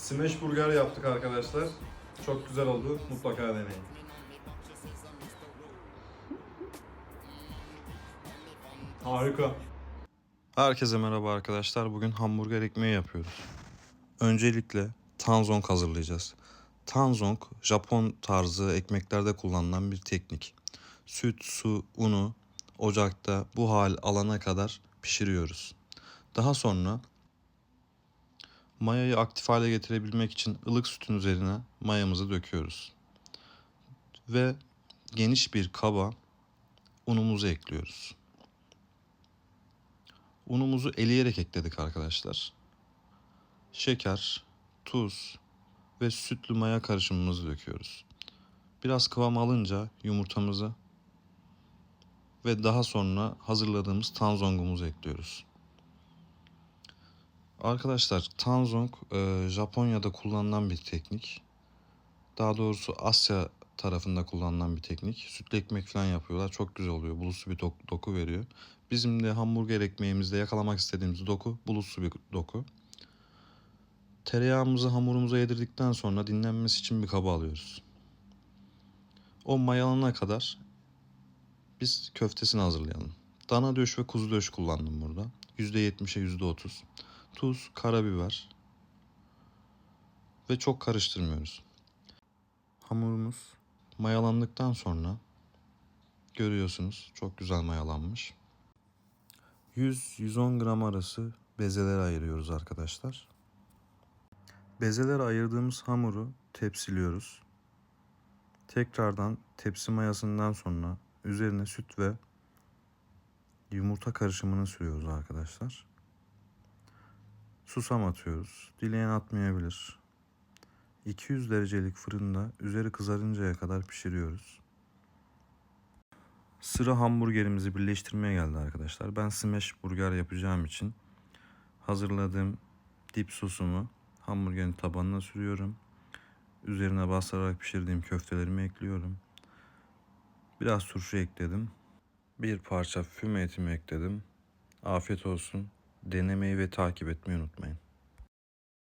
Smash burger yaptık arkadaşlar. Çok güzel oldu. Mutlaka deneyin. Harika. Herkese merhaba arkadaşlar. Bugün hamburger ekmeği yapıyoruz. Öncelikle tanzong hazırlayacağız. Tanzong, Japon tarzı ekmeklerde kullanılan bir teknik. Süt, su, unu ocakta bu hal alana kadar pişiriyoruz. Daha sonra mayayı aktif hale getirebilmek için ılık sütün üzerine mayamızı döküyoruz. Ve geniş bir kaba unumuzu ekliyoruz. Unumuzu eleyerek ekledik arkadaşlar. Şeker, tuz ve sütlü maya karışımımızı döküyoruz. Biraz kıvam alınca yumurtamızı ve daha sonra hazırladığımız tanzongumuzu ekliyoruz. Arkadaşlar tanzong e, Japonya'da kullanılan bir teknik. Daha doğrusu Asya tarafında kullanılan bir teknik. Sütlü ekmek falan yapıyorlar. Çok güzel oluyor. Bulusu bir dok- doku veriyor. Bizim de hamburger ekmeğimizde yakalamak istediğimiz doku bulusu bir doku. Tereyağımızı hamurumuza yedirdikten sonra dinlenmesi için bir kaba alıyoruz. O mayalanana kadar biz köftesini hazırlayalım. Dana döş ve kuzu döş kullandım burada. %70'e %30. Tuz, karabiber ve çok karıştırmıyoruz. Hamurumuz mayalandıktan sonra görüyorsunuz çok güzel mayalanmış. 100-110 gram arası bezelere ayırıyoruz arkadaşlar. Bezelere ayırdığımız hamuru tepsiliyoruz. Tekrardan tepsi mayasından sonra üzerine süt ve yumurta karışımını sürüyoruz arkadaşlar. Susam atıyoruz. Dileyen atmayabilir. 200 derecelik fırında üzeri kızarıncaya kadar pişiriyoruz. Sıra hamburgerimizi birleştirmeye geldi arkadaşlar. Ben smash burger yapacağım için hazırladığım dip sosumu hamburgerin tabanına sürüyorum. Üzerine bastırarak pişirdiğim köftelerimi ekliyorum. Biraz turşu ekledim. Bir parça füme etimi ekledim. Afiyet olsun. Denemeyi ve takip etmeyi unutmayın.